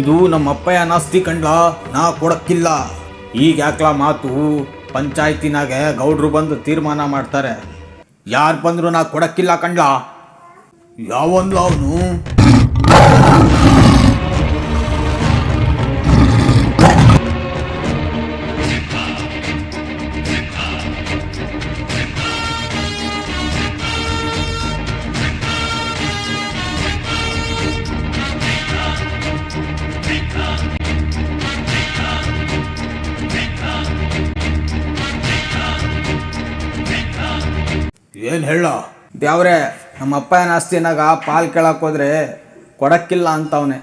ಇದು ನಮ್ಮ ಅಪ್ಪಯ್ಯ ನಾಸ್ತಿ ಕಂಡ್ಲ, ನಾ ಕೊಡಕ್ಕಿಲ್ಲ. ಈಗ ಯಾಕ್ಲ ಮಾತು? ಪಂಚಾಯತಿನಾಗ ಗೌಡ್ರು ಬಂದು ತೀರ್ಮಾನ ಮಾಡ್ತಾರೆ. ಯಾರು ಬಂದರೂ ನಾ ಕೊಡಕ್ಕಿಲ್ಲ ಕಂಡ್ಲ? ಯಾವನ್ಲ ಅವನು? ಏನು ಹೇಳ? ದೇವ್ರೆ ನಮ್ಮ ಆಸ್ತಿ ಆಸ್ತಿನಾಗ ಪಾಲ್ ಕೇಳಕ್ ಹೋದ್ರೆ ಕೊಡಕ್ಕಿಲ್ಲ ಅಂತವನೆ.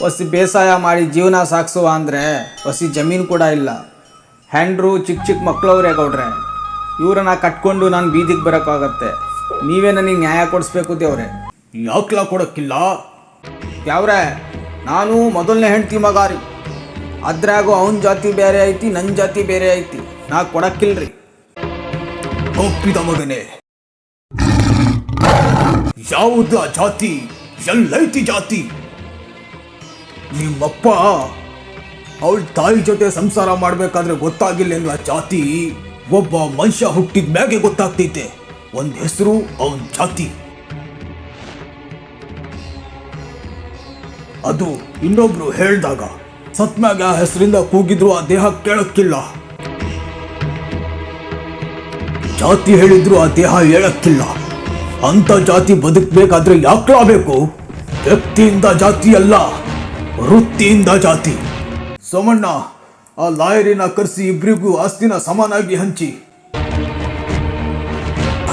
ಹೊಸಿ ಬೇಸಾಯ ಮಾಡಿ ಜೀವನ ಸಾಗಿಸುವ ಅಂದರೆ ಹೊಸಿ ಜಮೀನು ಕೂಡ ಇಲ್ಲ. ಹ್ಯಾಂಡ್ರು ಚಿಕ್ಕ ಚಿಕ್ಕ ಮಕ್ಕಳವ್ರೆ ಗೌಡ್ರೆ ಇವ್ರನ್ನ ಕಟ್ಕೊಂಡು ನಾನು ಬೀದಿಗೆ ಬರೋಕ್ಕಾಗತ್ತೆ. ನೀವೇ ನನಗೆ ನ್ಯಾಯ ಕೊಡಿಸ್ಬೇಕು ದೇವ್ರೆ. ಯಾಕ್ಲ ಕೊಡಕ್ಕಿಲ್ಲ? ಯಾವ್ರೆ ನಾನು ಮೊದಲನೇ ಹೆಂಡ್ತಿ ಮಗಾರಿ ಅದ್ರಾಗೂ ಅವನ ಜಾತಿ ಬೇರೆ ಐತಿ ನನ್ನ ಜಾತಿ ಬೇರೆ ಐತಿ. ನಾ ಕೊಡಕ್ಕಿಲ್ರಿ. ಒಪ್ಪಿದ ಮಗನೇ. ಯಾವುದ ಜಾತಿ? ಎಲ್ಲೈತಿ ಜಾತಿ. ನಿಮ್ಮಪ್ಪ ಅವಳ ತಾಯಿ ಜೊತೆ ಸಂಸಾರ ಮಾಡ್ಬೇಕಾದ್ರೆ ಗೊತ್ತಾಗಿಲ್ಲ ಜಾತಿ ಒಬ್ಬ ಮನುಷ್ಯ ಹುಟ್ಟಿದ ಮ್ಯಾಗೆ ಗೊತ್ತಾಗ್ತೈತೆ. ಒಂದ್ ಹೆಸರು ಅವನ್ ಜಾತಿ. ಅದು ಇನ್ನೊಬ್ರು ಹೇಳ್ದಾಗ, ಸತ್ಮ್ಯಾಗ ಆ ಹೆಸರಿಂದ ಕೂಗಿದ್ರು ಆ ದೇಹ ಕೇಳಕ್ಕಿಲ್ಲ. ಜಾತಿ ಹೇಳಿದ್ರು ಆ ದೇಹ ಹೇಳಕ್ಕಿಲ್ಲ ಅಂತ ಜಾತಿ ಬದುಕಬೇಕಾದ್ರೆ ಯಾಕ್ಲಾಬೇಕು ವ್ಯಕ್ತಿಯಿಂದ ಜಾತಿ ಅಲ್ಲ, ವೃತ್ತಿಯಿಂದ ಜಾತಿ. ಸೋಮಣ್ಣ, ಆ ಲಾಯರಿನ ಕರೆಸಿ ಇಬ್ರಿಗೂ ಆಸ್ತಿನ ಸಮಾನಾಗಿ ಹಂಚಿ.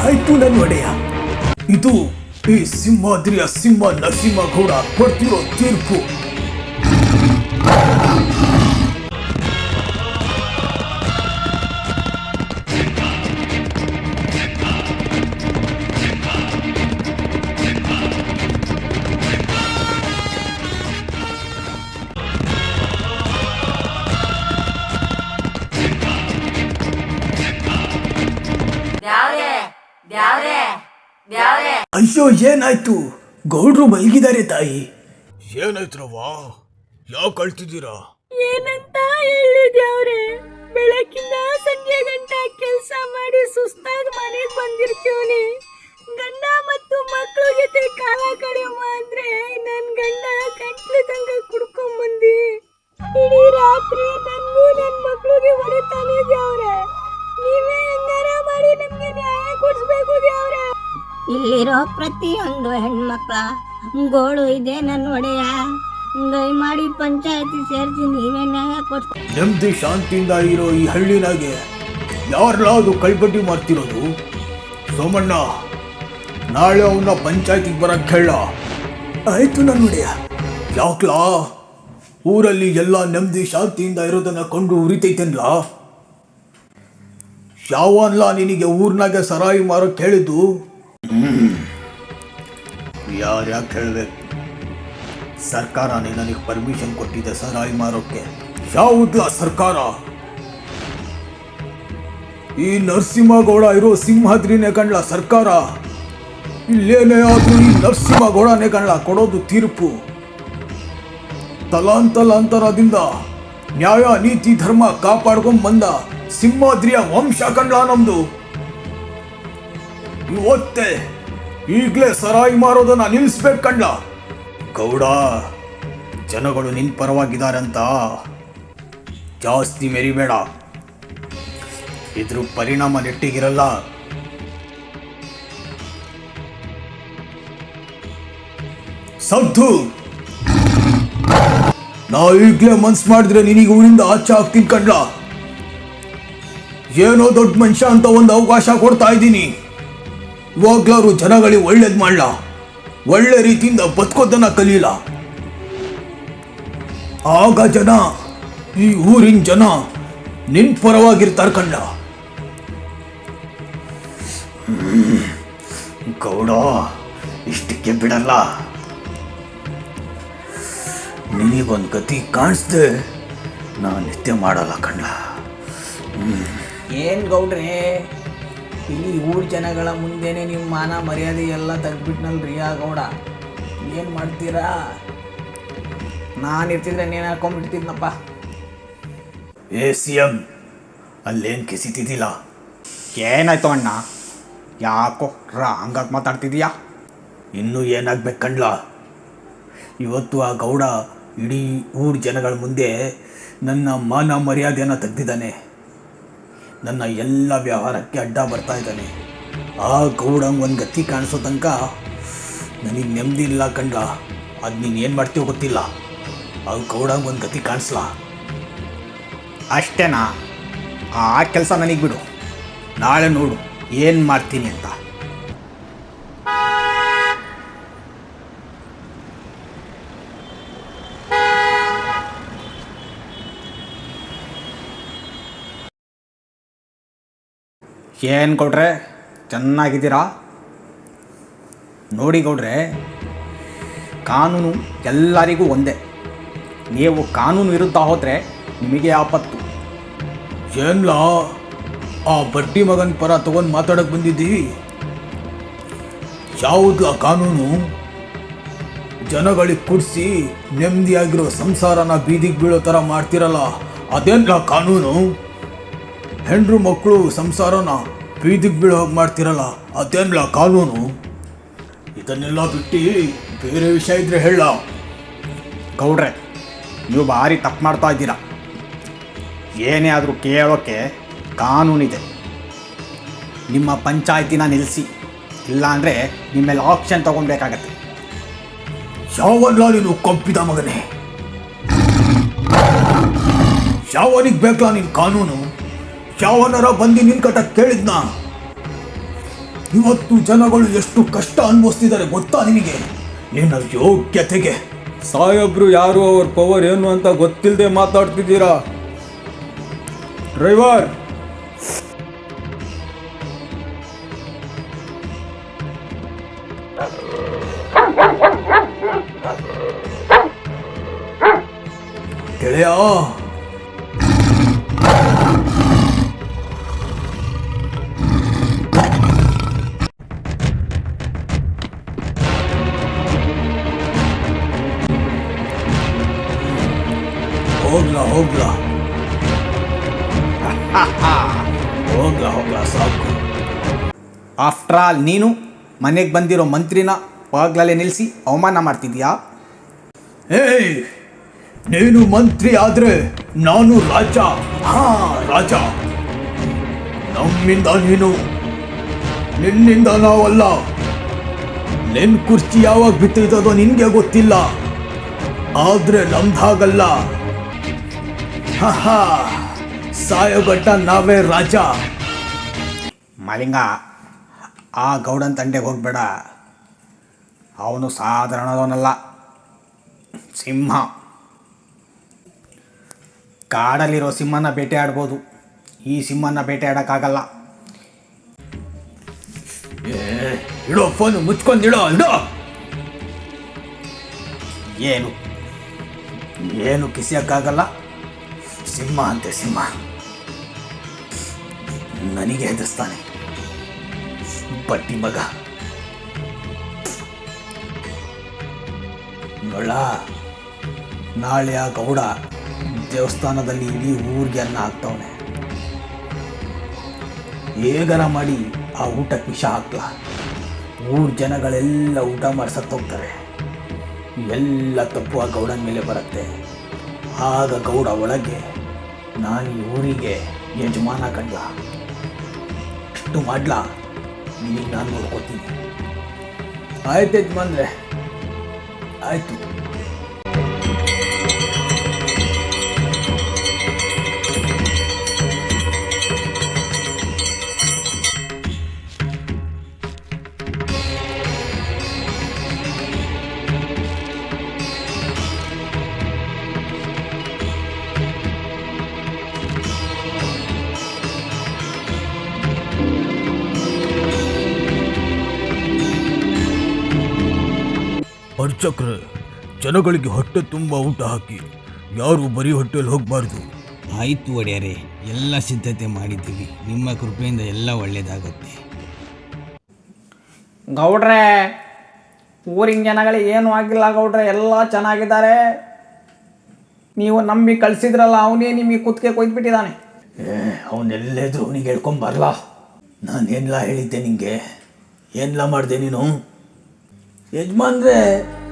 ಆಯ್ತು ನನ್ನ ಒಡೆಯ. ಇದು ಈ ಸಿಂಹಾದ್ರಿಯ ಸಿಂಹ ನರಸಿಂಹಗೌಡ ಕೊಡ್ತಿರೋ ತೀರ್ಪು. ಏನಾಯ್ತು? ಗೌಡ್ರು ಮಲಗಿದ್ದಾರೆ ತಾಯಿ. ಏನಾಯ್ತ್ರವ್ವ? ಯಾವ ಕಳ್ತಿದ್ದೀರಾ ಏನಂತ ಹೇಳಿದ್ಯಾವ್ರೆ ಬೆಳಕಿನ ಸಂಜೆ ಗಂಟ ಕೆಲಸ ಮಾಡಿ ಸುಸ್ತಾಗಿ ಮನೆಗೆ ಬಂದಿರ್ತೀವನಿ ಗಂಡ ಮತ್ತು ಮಕ್ಕಳ ಜೊತೆ ಕಾಲ ಕಳೆಯುವ ಅಂದ್ರೆ ನನ್ ಗಂಡ ಕಂಟ್ಲಿ ತಂಗ ಕುಡ್ಕೊಂಡ್ ಬಂದಿ. ಇಡೀ ರಾತ್ರಿ ನನ್ಗೂ ನನ್ ಮಕ್ಳಿಗೆ ಹೊಡಿತಾನೆ ದ್ಯಾವ್ರೆ ನೀವೇ ಹೆಂಗಾರ ಮಾಡಿ ನಮ್ಗೆ ನ್ಯಾಯ ಕೊಡಿಸ್ಬೇಕು ದ್ಯಾವ್ರೆ ಇಲ್ಲಿರೋ ಪ್ರತಿಯೊಂದು ಹೆಣ್ಮಕ್ಳ ಗೋಳು ಇದೆ ನನ್ನ ಒಡೆಯ. ದಯಮಾಡಿ ಪಂಚಾಯತಿ ಸೇರಿಸಿ ನೀವೇ ನ್ಯಾಯ ಕೊಡ್ತೀವಿ ನೆಮ್ಮದಿ ಶಾಂತಿಯಿಂದ ಇರೋ ಈ ಹಳ್ಳಿನಾಗೆ ಯಾರೆಲ್ಲ ಅದು ಕೈಪಟ್ಟಿ ಮಾಡ್ತಿರೋದು? ಸೋಮಣ್ಣ, ನಾಳೆ ಅವನ್ನ ಪಂಚಾಯತಿಗೆ ಬರಕ್ ಹೇಳ. ಆಯ್ತು ನನ್ನ ಒಡೆಯ. ಯಾಕ್ಲಾ? ಊರಲ್ಲಿ ಎಲ್ಲ ನೆಮ್ಮದಿ ಶಾಂತಿಯಿಂದ ಇರೋದನ್ನ ಕಂಡು ಉರಿತೈತೇನ್ಲ? ಯಾವನ್ಲ ನಿನಗೆ ಊರ್ನಾಗೆ ಸರಾಯಿ ಮಾರೋಕ್ಕೆ ಹೇಳಿದ್ದು? ಯಾರ್ಯಾಕೆ ಹೇಳ್ಬೇಕು? ಸರ್ಕಾರನೇ ನನಗೆ ಪರ್ಮಿಷನ್ ಕೊಟ್ಟಿದೆ ಸರಾಯಿ ಮಾರೋಕ್ಕೆ ಯಾವುದ ಸರ್ಕಾರ? ಈ ನರಸಿಂಹಗೌಡ ಇರೋ ಸಿಂಹದ್ರಿನೇ ಕಣ್ಲ ಸರ್ಕಾರ. ಇಲ್ಲೇನೇ ಆದರೂ ಈ ನರಸಿಂಹಗೌಡನೇ ಕಣ್ಲ ಕೊಡೋದು ತೀರ್ಪು. ತಲಾಂತಲಾಂತರದಿಂದ ನ್ಯಾಯ, ನೀತಿ, ಧರ್ಮ ಕಾಪಾಡ್ಕೊಂಡ್ ಬಂದ ಸಿಂಹದ್ರಿಯ ವಂಶ ಕಂಡ್ಲ ನಮ್ದು. ಇವತ್ತೇ ಈಗ್ಲೇ ಸರಾಯಿ ಮಾರೋದನ್ನ ನಿಲ್ಲಿಸ್ಬೇಕು ಕಂಡ ಗೌಡ, ಜನಗಳು ನಿನ್ ಪರವಾಗಿದ್ದಾರಂತ. ಜಾಸ್ತಿ ಮೆರಿಬೇಡ. ಇದ್ರ ಪರಿಣಾಮ ನೆಟ್ಟಿಗಿರಲ್ಲ. ಸದ್ದು! ನಾ ಈಗ್ಲೇ ಮನ್ಸ್ ಮಾಡಿದ್ರೆ ನಿನಗೆ ಊರಿಂದ ಆಚೆ ಹಾಕ್ತೀನಿ ಕಂಡ್ಲ ಏನೋ ದೊಡ್ಡ ಮನುಷ್ಯ ಅಂತ ಒಂದು ಅವಕಾಶ ಕೊಡ್ತಾ ಇದ್ದೀನಿ. ಇವಾಗ್ಲಾರು ಜನಗಳಿಗೆ ಒಳ್ಳೇದು ಮಾಡ್ಲ? ಒಳ್ಳೆ ರೀತಿಯಿಂದ ಬದುಕೋದನ್ನ ಕಲೀಲ? ಆಗ ಜನ ಈ ಊರಿನ ಜನ ನಿನ್ ಪರವಾಗಿರ್ತಾರ ಕಂಡ. ಗೌಡ ಇಷ್ಟಕ್ಕೆ ಬಿಡಲ್ಲ. ನಿನಗೊಂದು ಗತಿ ಕಾಣಿಸ್ದೆ ನಾನು ನಿತ್ಯ ಮಾಡಲ್ಲ ಕಣ್ಣ ಏನ್ ಗೌಡ್ರೆ? ಇಲ್ಲಿ ಊರು ಜನಗಳ ಮುಂದೆನೆ ನಿಮ್ಮ ಮಾನ ಮರ್ಯಾದೆ ಎಲ್ಲ ತೆಗ್ದ್ಬಿಟ್ನಲ್ರಿ ಆ ಗೌಡ. ಏನು ಮಾಡ್ತೀರಾ? ನಾನು ಇರ್ತಿದ್ರೆ ನೀನು ಹಾಕೊಂಡ್ಬಿಡ್ತಿದ್ನಪ್ಪ ಏ ಸಿ ಎಂ ಅಲ್ಲೇನು ಕಿಸಿತಿದ್ದಿಲ್ಲ ಏನಾಯ್ತು ಅಣ್ಣ? ಯಾಕೋ ಹಂಗಾಗಿ ಮಾತಾಡ್ತಿದೀಯಾ? ಇನ್ನೂ ಏನಾಗ್ಬೇಕು ಕಣ್ಲ? ಇವತ್ತು ಆ ಗೌಡ ಇಡೀ ಊರು ಜನಗಳ ಮುಂದೆ ನನ್ನ ಮಾನ ಮರ್ಯಾದೆಯನ್ನು ತೆಗ್ದಿದ್ದಾನೆ. ನನ್ನ ಎಲ್ಲ ವ್ಯವಹಾರಕ್ಕೆ ಅಡ್ಡ ಬರ್ತಾ ಇದ್ದಾನೆ. ಆ ಗೌಡಂಗೆ ಒಂದು ಗತಿ ಕಾಣಿಸೋ ತನಕ ನನಗೆ ನೆಮ್ಮದಿ ಇಲ್ಲ ಕಂಡ ಅದು ನೀನು ಏನು ಮಾಡ್ತೀವೋ ಗೊತ್ತಿಲ್ಲ. ಆ ಗೌಡಂಗೆ ಒಂದು ಗತಿ ಕಾಣಿಸ್ಲಾ? ಅಷ್ಟೇನಾ? ಆ ಕೆಲಸ ನನಗೆ ಬಿಡು. ನಾಳೆ ನೋಡು, ಏನು ಮಾಡ್ತೀನಿ ಅಂತ. ಏನು ಕೊಟ್ರೆ ಚೆನ್ನಾಗಿದ್ದೀರಾ? ನೋಡಿ ಗೌಡ್ರೆ, ಕಾನೂನು ಎಲ್ಲರಿಗೂ ಒಂದೇ. ನೀವು ಕಾನೂನು ವಿರುದ್ಧ ಹೋದರೆ ನಿಮಗೆ ಆಪತ್ತು. ಏನ್ಲ? ಆ ಬಡ್ಡಿ ಮಗನ ಪರ ತಗೊಂಡು ಮಾತಾಡೋಕ್ಕೆ ಬಂದಿದ್ದೀವಿ ಯಾವುದಲ್ಲ ಕಾನೂನು? ಜನಗಳಿಗೆ ಕುಡಿಸಿ ನೆಮ್ಮದಿಯಾಗಿರೋ ಸಂಸಾರನ ಬೀದಿಗೆ ಬೀಳೋ ಥರ ಮಾಡ್ತಿರಲ್ಲ, ಅದೇನ್ಲ ಕಾನೂನು? ಹೆಂಡ್ರು ಮಕ್ಕಳು ಸಂಸಾರನ ಬೀದಿಗೆ ಬೀಳೋ ಹಾಗೆ ಮಾಡ್ತಿರಲ್ಲ, ಅದೇನ್ಲ ಕಾನೂನು? ಇದನ್ನೆಲ್ಲ ಬಿಟ್ಟು ಬೇರೆ ವಿಷಯ ಇದ್ರೆ ಹೇಳ. ಗೌಡ್ರೆ, ನೀವು ಭಾರಿ ತಪ್ಪು ಮಾಡ್ತಾ ಇದ್ದೀರಾ. ಏನೇ ಆದರೂ ಕೇಳೋಕ್ಕೆ ಕಾನೂನಿದೆ. ನಿಮ್ಮ ಪಂಚಾಯತಿನ ನಿಲ್ಲಿಸಿ ಇಲ್ಲಾಂದರೆ ನಿಮ್ಮ ಮೇಲೆ ಆಪ್ಷನ್ ತೊಗೊಬೇಕಾಗತ್ತೆ. ಯಾವಲ್ಲ ನೀನು ಕಂಪಿದ ಮಗನೇ? ಯಾವನಿಗೆ ಬೇಕಲ್ಲ ನಿನ್ನ ಕಾನೂನು? ಯಾವನರ ಬಂದು ನಿನ್ ಕಟ ಕೇಳಿದ್ನ? ಇವತ್ತು ಜನಗಳು ಎಷ್ಟು ಕಷ್ಟ ಅನುಭವಿಸ್ತಿದ್ದಾರೆ ಗೊತ್ತಾ ನಿನಗೆ? ನಿನ್ನ ಯೋಗ್ಯತೆಗೆ. ಸಾಹೇಬ್ರು ಯಾರು ಅವ್ರ ಪವರ್ ಏನು ಅಂತ ಗೊತ್ತಿಲ್ಲದೆ ಮಾತಾಡ್ತಿದ್ದೀರಾ? ಡ್ರೈವರ್ ಗೆಳೆಯ ಆಫ್ಟರ್ ಆಲ್ ನೀನು ಮನೆಗೆ ಬಂದಿರೋ ಮಂತ್ರಿನ ಬಾಗ್ಲಲ್ಲೇ ನಿಲ್ಲಿಸಿ ಅವಮಾನ ಮಾಡ್ತಿದ್ಯಾ? ಏಯ್ ನೀನು ಮಂತ್ರಿ ಆದರೆ ನಾನು ರಾಜ. ಹಾ ರಾಜ. ನಮ್ಮಿಂದ ನೀನು ನಿನ್ನಿಂದ ನಾವಲ್ಲ. ನಿನ್ನ ಕುರ್ಚಿ ಯಾವಾಗ ಬಿತ್ತಿದ್ದದೋ ನಿನಗೆ ಗೊತ್ತಿಲ್ಲ. ಆದರೆ ನಮ್ದಾಗಲ್ಲ. ಹಾ ಸಾಯೋಗಟ್ಟ ನಾವೇ ರಾಜ. ಮಲಿಂಗ ಆ ಗೌಡನ್ ತಂಡೆಗೆ ಹೋಗಬೇಡ. ಅವನು ಸಾಧಾರಣದವನಲ್ಲ. ಸಿಂಹ. ಕಾಡಲ್ಲಿರೋ ಸಿಂಹನ ಬೇಟೆ ಆಡ್ಬೋದು. ಈ ಸಿಂಹನ ಬೇಟೆ ಆಡೋಕ್ಕಾಗಲ್ಲ. ಏ ಇಡೋ ಫೋನ್ ಮುಚ್ಕೊಂಡಿಡೋ ಇಡೋ. ಏನು? ಏನು ಕಿಸಿಯೋಕ್ಕಾಗಲ್ಲ? ಸಿಂಹ ಅಂತೆ ಸಿಂಹ. ನನಗೆ ಹೆದರ್ಸ್ತಾನೆ. ಬಡ್ಡಿ ಮಗ. ನೋಡ ನಾಳೆ ಆ ಗೌಡ ದೇವಸ್ಥಾನದಲ್ಲಿ ಇಡೀ ಊರಿಗೆ ಅನ್ನ ಹಾಕ್ತವನೆ. ಹೇಗರ ಮಾಡಿ ಆ ಊಟಕ್ಕೆ ವಿಷ ಹಾಕ್ಲ. ಊರ್ ಜನಗಳೆಲ್ಲ ಊಟ ಮಾಡ್ಸತ್ ಹೋಗ್ತಾರೆ. ಎಲ್ಲ ತಪ್ಪು ಆ ಗೌಡನ ಮೇಲೆ ಬರುತ್ತೆ. ಆಗ ಗೌಡ ಒಳಗೆ ನಾನು ಊರಿಗೆ ಯಜಮಾನ ಕಂಡ ಅಷ್ಟು ಮಾಡ್ಲಾ. ನಿನಗೆ ನಾನು ನೋಡ್ಕೋತೀನಿ. ಆಯ್ತು ಬಂದರೆ. ಆಯ್ತು. ಅರ್ಚಕ್ರೆ ಜನಗಳಿಗೆ ಹೊಟ್ಟೆ ತುಂಬ ಊಟ ಹಾಕಿ. ಯಾರು ಬರೀ ಹೊಟ್ಟೆಯಲ್ಲಿ ಹೋಗಬಾರ್ದು. ಆಯಿತು ಒಡೆಯರೆ ಎಲ್ಲ ಸಿದ್ಧತೆ ಮಾಡಿದ್ದೀವಿ. ನಿಮ್ಮ ಕೃಪೆಯಿಂದ ಎಲ್ಲ ಒಳ್ಳೆಯದಾಗುತ್ತೆ ಗೌಡ್ರೆ ಊರಿನ ಜನಗಳಿಗೆ ಏನೂ ಆಗಿಲ್ಲ ಗೌಡ್ರೆ ಎಲ್ಲ ಚೆನ್ನಾಗಿದ್ದಾರೆ. ನೀವು ನಂಬಿ ಕಳಿಸಿದ್ರಲ್ಲ ಅವನೇ ನಿಮಗೆ ಕುತ್ತಿಗೆ ಕೊಯ್ದ್ಬಿಟ್ಟಿದ್ದಾನೆ. ಏ ಅವನೆಲ್ಲೆದ್ರು ಅವನಿಗೆ ಹೇಳ್ಕೊಂಬರಲ್ಲ ಏನಿಲ್ಲ ಹೇಳಿದ್ದೆ ನಿಮಗೆ ಏನೆಲ್ಲ ಮಾಡಿದೆ ನೀನು? ಯಜಮಾನ್ರೆ,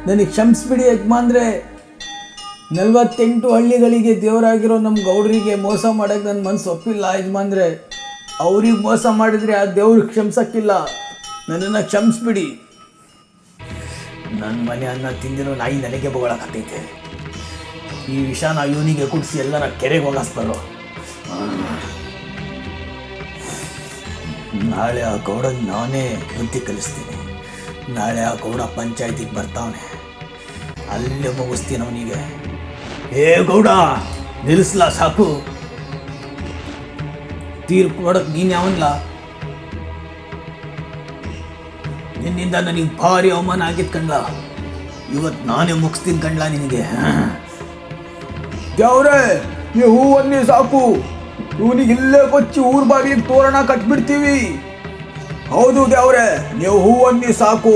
ನನಗೆ ಕ್ಷಮಿಸ್ಬಿಡಿ ಯಜಮಾನ್ರೆ. ನಲ್ವತ್ತೆಂಟು ಹಳ್ಳಿಗಳಿಗೆ ದೇವರಾಗಿರೋ ನಮ್ಮ ಗೌಡರಿಗೆ ಮೋಸ ಮಾಡೋಕ್ಕೆ ನನ್ನ ಮನಸ್ಸು ಒಪ್ಪಿಲ್ಲ ಯಜಮಾನ್ರೆ. ಅವ್ರಿಗೆ ಮೋಸ ಮಾಡಿದರೆ ಆ ದೇವ್ರಿಗೆ ಕ್ಷಮಿಸೋಕ್ಕಿಲ್ಲ. ನನ್ನನ್ನು ಕ್ಷಮಿಸ್ಬಿಡಿ. ನನ್ನ ಮನೆ ಅನ್ನ ತಿಂದಿರೋ ನಾಯಿ ನನಗೆ ಬೊಗಳಕತ್ತೈತೆ. ಈ ವಿಷಾನ ಇವನಿಗೆ ಕುಡಿಸಿ ಎಲ್ಲರ ಕೆರೆಗೆ ಹೋಗಿಸ್ಬಾರೋ ನಾಳೆ ಆ ಗೌಡನ ನಾನೇ ಬುದ್ಧಿ ಕಲಿಸ್ತೀನಿ. ನಾಳೆ ಆ ಗೌಡ ಪಂಚಾಯತಿಗೆ ಬರ್ತಾವನೆ. ಅಲ್ಲೇ ಮುಗಿಸ್ತೀನಿ ಅವನಿಗೆ. ಏ ಗೌಡ ನಿಲ್ಲಿಸ್ಲ ಸಾಕು. ತೀರ್ಪು ಕೊಡಕ್ ನೀನ್ ಯಾವನ್ಲ? ನಿನ್ನಿಂದ ನನಗೆ ಭಾರಿ ಅವಮಾನ ಆಗಿದ್ ಕಂಡ್ಲ. ಇವತ್ತು ನಾನೇ ಮುಗಿಸ್ತೀನಿ ಕಂಡ್ಲ ನಿನಗೆ. ದೇವ್ರೆ, ಈ ಹೂವನ್ನೇ ಸಾಕು. ಇವನಿಗೆ ಇಲ್ಲೇ ಕೊಚ್ಚಿ ಊರ್ ಬಾಗಿಲಿಗೆ ತೋರಣ ಕಟ್ಬಿಡ್ತೀವಿ. ಹೌದು ದೇವ್ರೆ, ನೀವು ಹೂವನ್ನಿ ಸಾಕು.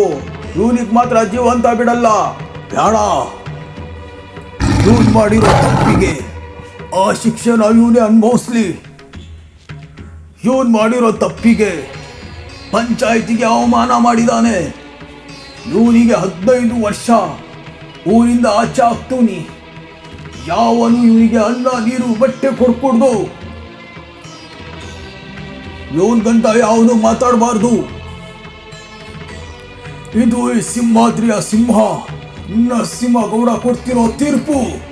ಇವನಿಗೆ ಮಾತ್ರ ಜೀವಂತ ಬಿಡಲ್ಲ. ಬೇಡ ಇವನ್ ಮಾಡಿರೋ ತಪ್ಪಿಗೆ ಆ ಶಿಕ್ಷಣ ಇವನೇ ಅನುಭವಿಸ್ಲಿ. ಇವನ್ ಮಾಡಿರೋ ತಪ್ಪಿಗೆ ಪಂಚಾಯತಿಗೆ ಅವಮಾನ ಮಾಡಿದಾನೆ. ಇವನಿಗೆ ಹದಿನೈದು ವರ್ಷ. ಊರಿಂದ ಆಚೆ ಆಗ್ತೂನಿ. ಯಾವನು ಇವನಿಗೆ ಅನ್ನ, ನೀರು, ಬಟ್ಟೆ ಕೊಡ್ಕೊಡ್ದು ಇವನ್ ಗಂಟ ಯಾವನು ಮಾತಾಡಬಾರ್ದು. ಇದು ಸಿಂಹಾದ್ರಿಯ ಸಿಂಹ. ನರಸಿಂಹ ಗೌಡ ಕೊಡ್ತಿರೋ ತೀರ್ಪು.